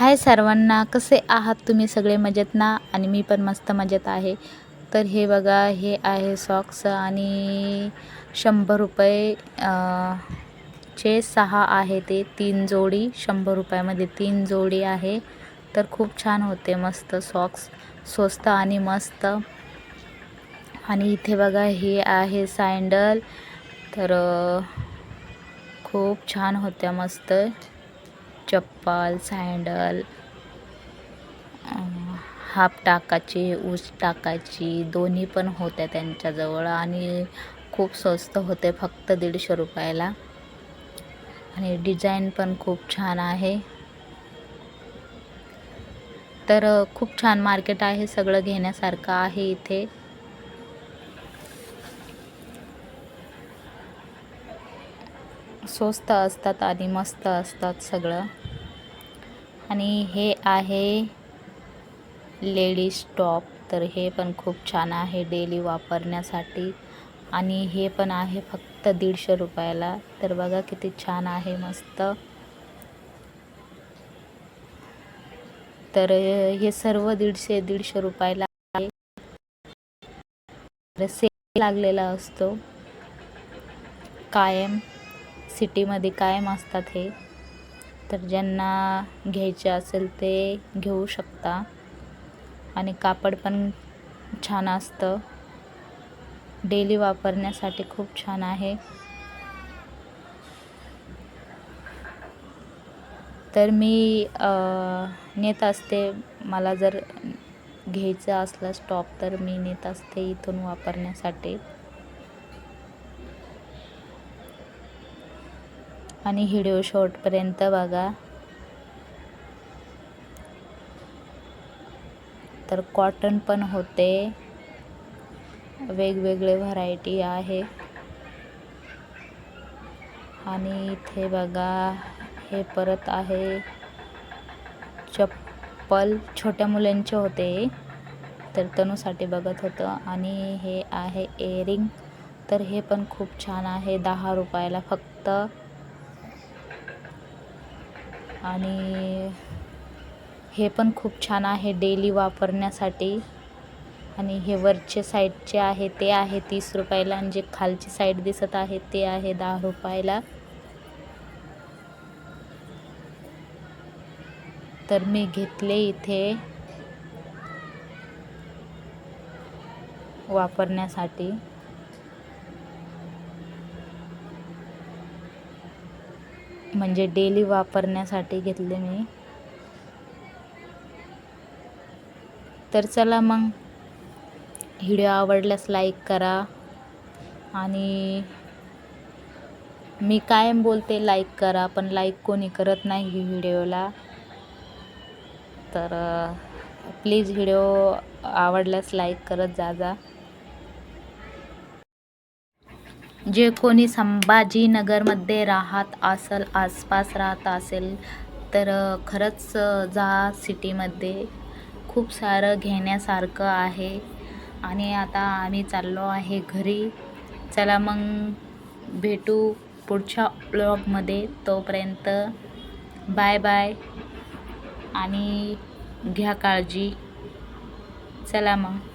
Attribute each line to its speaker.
Speaker 1: हाय सर्वांना कसे आहात तुम्ही सगळे मजेत ना आणि मी पण मस्त मजेत आहे. तर हे बघा हे आहे सॉक्स आणि शंभर रुपये चे सहा आहे ते. तीन जोडी शंभर रुपयामध्ये तीन जोडी आहे. तर खूप छान होते मस्त सॉक्स स्वस्त आणि मस्त. आणि इथे बघा हे आहे सँडल तर खूप छान होत्या मस्त. चप्पल सँडल हाफ टाकाची ऊस टाकाची दोन्ही पण होत्या त्यांच्याजवळ आणि खूप स्वस्त होते फक्त दीडशे रुपयाला. आणि डिझाईन पण खूप छान आहे. तर खूप छान मार्केट आहे सगळं घेण्यासारखं आहे इथे. स्वस्त असतात आणि मस्त असतात सगळं. आणि हे आहे लेडीज टॉप. तर हे पण खूप छान आहे डेली वापरण्यासाठी. आणि हे पण आहे फक्त दीडशे रुपयाला. तर बघा किती छान आहे मस्त. तर हे सर्व दीडशे दीडशे रुपयाला आहे. सेल लागलेला असतो. कायम. सिटीमध्ये कायम असतात हे तर ज्यांना घ्यायचे असेल ते घेऊ शकता. आणि कापड पण छान असतं. डेली वापरण्यासाठी खूप छान आहे. तर मी नेत असते. मला जर घ्यायचं असलं स्टॉप तर मी नेत असते इथून वापरण्यासाठी. आणि व्हिडिओ शॉर्टपर्यंत बघा. तर कॉटन पण होते. वेगवेगळे व्हरायटी आहे. आणि इथे बघा हे परत आहे. चप्पल छोट्या मुलांचे होते. तर तनूसाठी बघत होतं. आणि हे आहे एअरिंग तर हे पण खूप छान आहे. दहा रुपयाला फक्त. आणि हे पण खूप छान आहे डेली वापरण्यासाठी. आणि हे वरचे साईडचे आहे ते आहे तीस रुपयाला आणि जे खालची साईड दिसत आहे ते आहे दहा रुपयाला. तर मी घेतले इथे. वापरण्यासाठी. म्हणजे डेली वापरण्यासाठी घेतले मी. तर चला मग व्हिडिओ आवडल्यास लाईक करा आणि मी कायम बोलते लाईक करा पण लाईक कोणी करत नाही व्हिडिओला. तर प्लीज व्हिडिओ आवडल्यास लाईक करत जा जा. जे कोणी संभाजीनगरमध्ये राहत असेल आसपास राहत असेल तर खरंच जा सिटीमध्ये. खूप सारं घेण्यासारखं आहे. आणि आता आम्ही चाललो आहे घरी. चला मग भेटू पुढच्या ब्लॉगमध्ये. तोपर्यंत बाय बाय. आणि घ्या काळजी. चला मग.